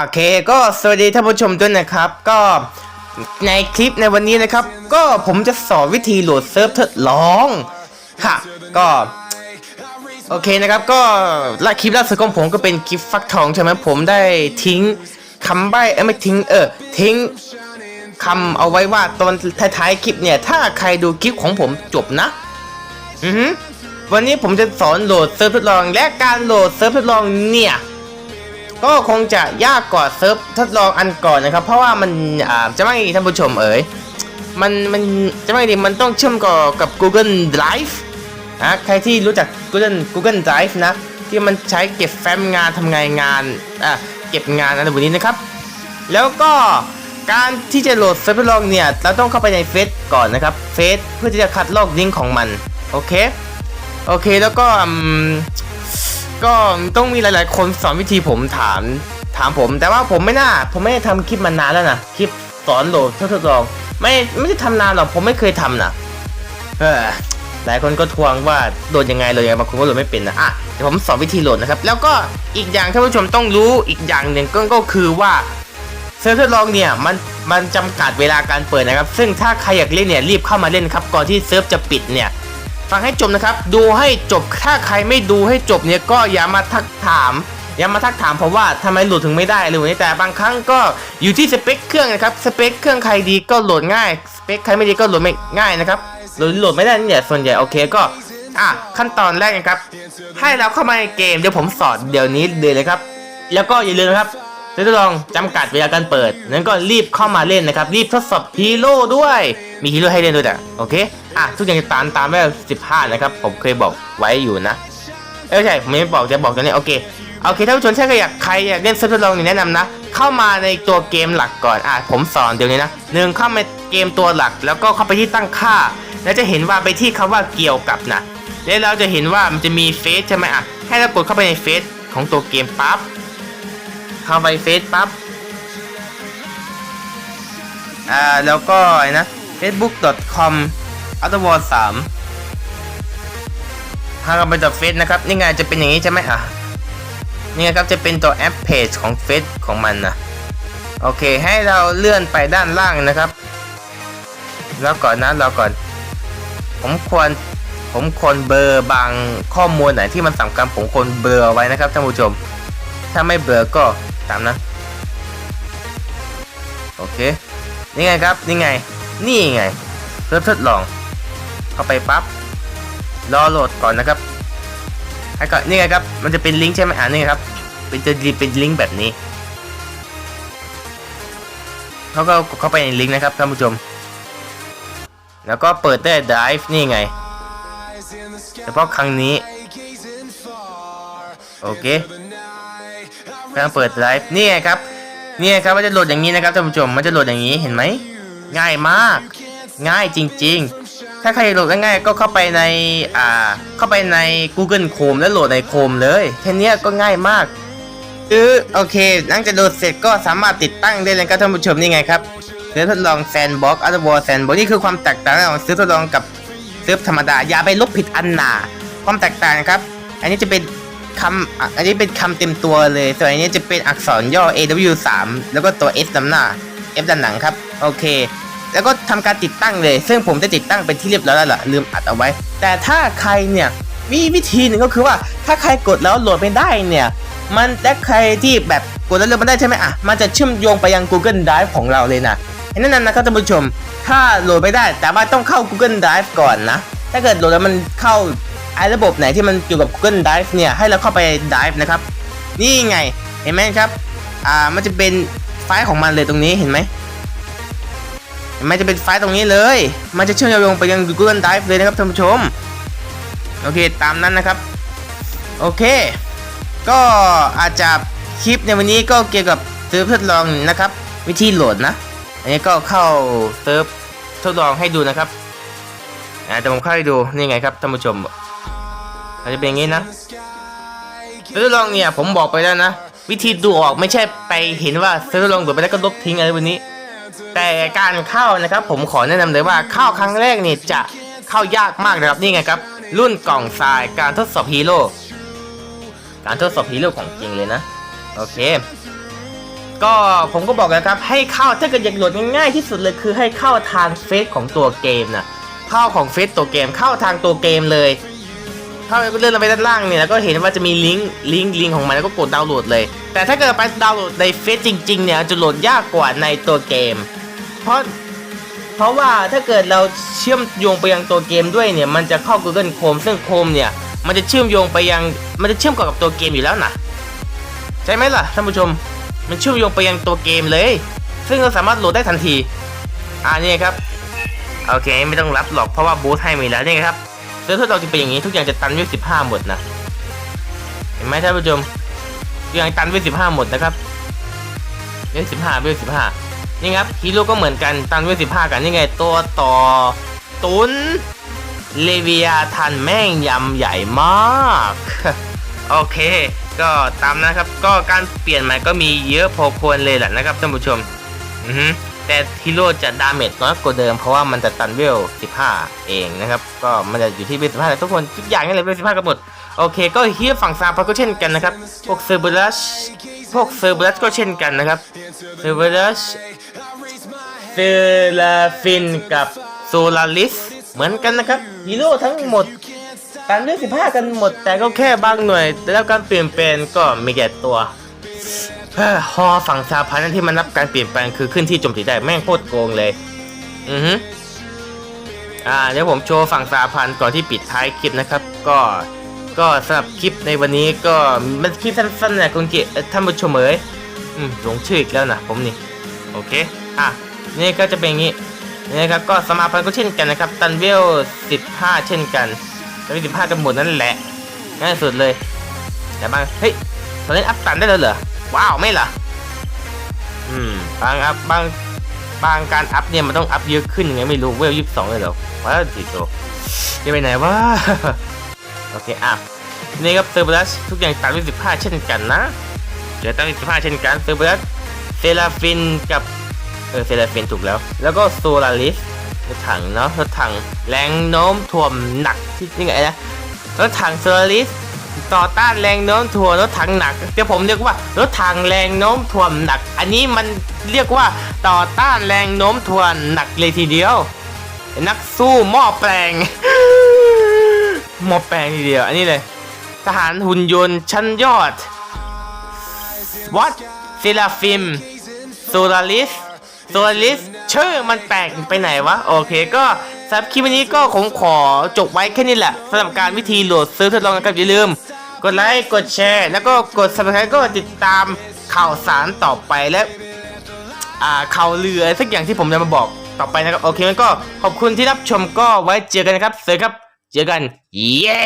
โอเคก็สวัสดีท่านผู้ชมด้วยนะครับ ก็ในคลิปในวันนี้นะครับ ก็ผมจะสอนวิธีโหลดเซิร์ฟทดลองค่ะ ก็โอเคนะครับ ก็ละคลิปล่าสุดของผมก็เป็นคลิปฟักทองใช่ไหมผมได้ทิ้งคำใบ้เอ้ไม่ทิ้งเออทิ้งคำเอาไว้ว่าตอนท้ายๆคลิปเนี่ย ถ้าใครดูคลิปของผมจบนะ อือวันนี้ผมจะสอนโหลดเซิร์ฟทดลอง และการโหลดเซิร์ฟทดลองเนี่ย ก็คงจะยากกว่าเซิร์ฟทดลองอันก่อนนะครับ เพราะว่ามันจะไม่ท่านผู้ชมเอ๋ยมันมันจะไม่ดีมันต้องเชื่อมกับกับ Google Drive นะใครที่รู้จัก Google Google Drive นะ ที่มันใช้เก็บแฟ้มงานทำงานงานอะเก็บงานอะไรแบบนี้นะครับ แล้วก็การที่จะโหลดเซิร์ฟทดลองเนี่ย เราต้องเข้าไปในเฟซก่อนนะครับเฟซเพื่อที่จะคัดลอกลิงก์ของมัน โอเค โอเคแล้วก็อืม ก็ต้องมีหลาย ๆ คนสอนวิธีผมถาม ถามผม แต่ว่าผมไม่น่า ผมไม่ได้ทำคลิปมานานแล้วนะคลิปสอนโหลดทดลอง ไม่ไม่ได้ทำนานหรอกผมไม่เคยทำนะเออหลายคนก็ทวงว่าโหลดยังไงโหลดยังไงบางคนก็โหลดไม่เป็นนะอะเดี๋ยวผมสอนวิธีโหลดนะครับ แล้วก็อีกอย่างท่านผู้ชมต้องรู้อีกอย่างหนึ่งก็ก็คือว่าเซิร์ฟทดลองเนี่ยมันมันจำกัดเวลาการเปิดนะครับ ซึ่งถ้าใครอยากเล่นเนี่ยรีบเข้ามาเล่นครับก่อนที่เซิร์ฟจะปิดเนี่ย ฟังให้จบนะครับ ดูให้จบถ้าใครไม่ดูให้จบเนี่ยก็อย่ามาทักถาม อย่ามาทักถามผมว่าทำไมโหลดถึงไม่ได้หรือว่แต่บางครั้งก็อยู่ที่สเปคเครื่องนะครับสเปคเครื่องใครดีก็โหลดง่ายสเปคใครไม่ดีก็โหลดไม่ง่ายนะครับโหลดโหลดไม่ได้เนี่ยส่วนใหญ่โอเคก็อะขั้นตอนแรกนะครับ ให้เราเข้ามาในเกมเดี๋ยวผมสอนเดี๋ยวนี้เลยเลยครับ แล้วก็อย่าลืมนะครับ จะลองจำกัดเวลาการเปิด นั้นก็รีบเข้ามาเล่นนะครับ รีบทดสอบฮีโร่ด้วย มีฮีโร่ให้เล่นด้วยแต่โอเค อะ ทุกอย่างจะตามตามแม่สิบห้านะครับ ผมเคยบอกไว้อยู่นะเอ้ยไม่ใช่ผมไม่บอกจะบอกตอนนี้โอเคโอเคท่านผู้ชมถ้าใครอยากใครอยากเล่นเซิร์ฟทดลองนี่แนะนำนะ เข้ามาในตัวเกมหลักก่อนอะผมสอนเดี๋ยวนี้นะหนึ่งเข้ามาเกมตัวหลัก แล้วก็เข้าไปที่ตั้งค่า แล้วจะเห็นว่าไปที่คำว่าเกี่ยวกับนะแล้วเราจะเห็นว่ามันจะมีเฟซใช่ไหมอะให้เรากดเข้าไปในเฟซของตัวเกมปั๊บ เข้าไปเฟซปั๊บ อ่า แล้วก็ไอ้นะ facebook.com a u t o w a r 3ทางเราไปต่อเฟซนะครับ นี่ไงจะเป็นอย่างนี้ใช่ไหมอะ นี่ไงครับจะเป็นตัวแอปเพจของเฟซของมันนะโอเค ให้เราเลื่อนไปด้านล่างนะครับ แล้วก่อนนะเราก่อน ผมควรผมควรเบลอร์บางข้อมูลไหนที่มันสำคัญผมควรเบลอเอาไว้นะครับท่านผู้ชม ถ้าไม่เบลอก็ ตามนะโอเคนี่ไงครับนี่ไงนี่ไงเริ่มทดลองเข้าไปปั๊บรอโหลดก่อนนะครับให้ก่อนนี่ไงครับมันจะเป็นลิงก์ใช่ไหมอ่านี่ไงครับเป็นจะเป็นลิงก์แบบนี้เขาก็เข้าไปในลิงก์นะครับท่านผู้ชม แล้วก็เปิดได้ Drive นี่ไงเฉพาะครั้งนี้ โอเค การเปิด Drive นี่ไงครับนี่ไงครับมันจะโหลดอย่างนี้นะครับท่านผู้ชมมันจะโหลดอย่างนี้เห็นไหมง่ายมาก ง่ายจริง ๆ ถ้าใครโหลดง่ายๆก็เข้าไปในอ่าเข้าไปใน Google Chrome แล้วโหลดใน Chrome เลยแค่นี้ก็ง่ายมากคือโอเคหลังจากโหลดเสร็จก็สามารถติดตั้งได้เลยครับท่านผู้ชมนี่ไงครับเซิร์ฟทดลองแซนบ็อกอัลวอร์แซนบ็อกนี่คือความแตกต่างระหว่างเซิร์ฟทดลองกับเซิร์ฟธรรมดาอย่าไปลบผิดอันหนาความแตกต่างนะครับ อันนี้จะเป็น คำอันนี้เป็นคำเต็มตัวเลย ส่วนอันนี้จะเป็นอักษรย่อ AW3 แล้วก็ตัว S นำหน้า F ด้านหลังครับ โอเค แล้วก็ทำการติดตั้งเลย ซึ่งผมจะติดตั้งเป็นที่เรียบร้อยแล้วล่ะ ลืมอัดเอาไว้ แต่ถ้าใครเนี่ยมีวิธีหนึ่งก็คือว่าถ้าใครกดแล้วโหลดไม่ได้เนี่ย มันแต่ใครที่แบบกดแล้วโหลดไม่ได้ใช่ไหมอะ มันจะเชื่อมโยงไปยัง Google Drive ของเราเลยนะแนะนนะครับท่านผู้ชม ถ้าโหลดไม่ได้ แต่ว่าต้องเข้า Google Drive ก่อนนะ ถ้าเกิดโหลดแล้วมันเข้า ไอ้ระบบไหนที่มันเกี่ยวกับ Google Drive เนี่ยให้เราเข้าไป Drive นะครับ นี่ไงเห็นไหมครับอ่ามันจะเป็นไฟล์ของมันเลยตรงนี้เห็นไหมมันจะเป็นไฟล์ตรงนี้เลย มันจะเชื่อมโยงไปยัง Google Drive เลยนะครับท่านผู้ชมโอเคตามนั้นนะครับโอเค ก็อาจจะคลิปในวันนี้ก็เกี่ยวกับเซิร์ฟทดลองนะครับ วิธีโหลดนะ อันนี้ก็เข้าเซิร์ฟทดลองให้ดูนะครับอ่าแต่ผมเข้าให้ดูนี่ไงครับท่านผู้ชม มันจะเป็นอย่างนี้นะเซิร์ฟทดลองเนี่ยผมบอกไปแล้วนะ วิธีดูออกไม่ใช่ไปเห็นว่าเซิร์ฟทดลองโหลดไปแล้วก็ลบทิ้งอะไรแบบนี้ แต่การเข้านะครับ ผมขอแนะนำเลยว่าเข้าครั้งแรกเนี่ยจะเข้ายากมากนะครับนี่ไงครับ รุ่นกล่องทรายการทดสอบฮีโร่การทดสอบฮีโร่ของจริงเลยนะโอเค ก็ผมก็บอกแล้วครับ ให้เข้าถ้าเกิดอยากโหลดง่ายที่สุดเลยคือให้เข้าทางเฟซของตัวเกมนะเข้าของเฟซตัวเกมเข้าทางตัวเกมเลย เข้าไปเลื่อนลงไปด้านล่างเนี่ยแล้วก็เห็นว่าจะมีลิงก์ลิงก์ลิงก์ของมันแล้วก็กดดาวน์โหลดเลย แต่ถ้าเกิดไปดาวน์โหลดในเฟซจริง ๆ เนี่ยจะโหลดยากกว่าในตัวเกม เพราะเพราะว่าถ้าเกิดเราเชื่อมโยงไปยังตัวเกมด้วยเนี่ยมันจะเข้า Google Chrome ซึ่ง Chrome เนี่ยมันจะเชื่อมโยงไปยังมันจะเชื่อมกับตัวเกมอยู่แล้วนะใช่ไหมล่ะท่านผู้ชม มันเชื่อมโยงไปยังตัวเกมเลย ซึ่งเราสามารถโหลดได้ทันทีอ่านี่ครับโอเคไม่ต้องรับหรอกเพราะว่าบูธให้มีแล้วนี่ครับ เซิร์ฟเราจะเป็นอย่างนี้ทุกอย่างจะตันด้วย15หมดนะเห็นไหมท่านผู้ชมทุกอย่างตันด้วย15หมดนะครับด้วย15ด้วย15นี่ครับฮีโร่ก็เหมือนกันตันด้วย15กันนี่ไงตัวต่อตุนเลเวียทันแม่งยำใหญ่มากโอเค ก็ตามนะครับก็การเปลี่ยนใหม่ก็มีเยอะพอควรเลยแหละนะครับท่านผู้ชม อือ แต่ฮีโร่จะดาเมจน้อยกว่าเดิมเพราะว่ามันจะตันเวล 15 เองนะครับ ก็มันจะอยู่ที่เวล 15แต่ทุกคนทุกอย่างนี่เลยเวล 15กันหมดโอเค ก็ฮีโร่ฝั่งซาพาก็เช่นกันนะครับ พวกเซอร์เบรัสพวกเซอร์เบรัสก็เช่นกันนะครับเซอร์เบรัสเซลาฟินกับโซลาริสเหมือนกันนะครับฮีโร่ทั้งหมดตันด้วย15 กันหมด แต่ก็แค่บางหน่วยได้รับการเปลี่ยนแปลงก็ไม่แก่ตัว ฮอฝั่งชาพันธ์ที่มันรับการเปลี่ยนแปลงคือขึ้นที่โจมตีได้แม่งโคตรโกงเลย อือฮึอ่าเดี๋ยวผมโชว์ฝั่งสาพันธ์ก่อนที่ปิดท้ายคลิปนะครับ ก็ก็สำหรับคลิปในวันนี้ก็มันคลิปสั้นๆนะคุณเกียรติท่านผู้ชมเอ๋ยอืมหลงชื่ออีกแล้วนะผมนี่ โอเค อะ นี่ก็จะเป็นอย่างนี้นี่นะครับก็สมาพันธ์ก็เช่นกันนะครับ ตันเวล15 เช่นกันตันเวล15กันหมดนั่นแหละง่ายสุดเลยแต่บางเฮ้ยตอนนี้อัพตันได้แล้วเหรอ ว้าวไม่ล่ะ อืมบางอัพบางบางการอัพเนี่ยมันต้องอัพเยอะขึ้นยังไงไม่รู้เวลยี่สิบสองเลยเหรอว้าวจิโตจะไปไหนวะโอเคอะนี่ครับเซอร์เบรัสทุกอย่างตัดด้วยสิบห้าเช่นกันนะเดี๋ยวตัดด้วยสิบห้าเช่นกันเซอร์เบรัสเซราฟินกับเออเซราฟินถูกแล้ว แล้วก็โซลาริสรถถังเนาะรถถังแรงโน้มถ่วงหนักที่นี่ไงนะรถถังโซลาริส ต่อต้านแรงโน้มถ่วงรถถังหนักเดี๋ยวผมเรียกว่ารถถังแรงโน้มถ่วงหนัก อันนี้มันเรียกว่าต่อต้านแรงโน้มถ่วงหนักเลยทีเดียว นักสู้หม้อแปลงหม้อแปลงทีเดียว อันนี้เลย ทหารหุ่นยนต์ชั้นยอดวัดเซราฟิมโซลาริสโซลาริสชื่อมันแปลกไปไหนวะ โอเคก็ สำหรับคลิปวันนี้ก็คงขอจบไว้แค่นี้แหละสำหรับการวิธีโหลดซื้อทดลองนะครับอย่าลืม กดไลค์กดแชร์ แล้วก็กด subscribe ก็ติดตามข่าวสารต่อไปและอ่าข่าวลือสักอย่างที่ผมจะมาบอกต่อไปนะครับ โอเคงั้นก็ขอบคุณที่รับชมก็ไว้เจอกันนะครับเสยครับ เจอกัน เย้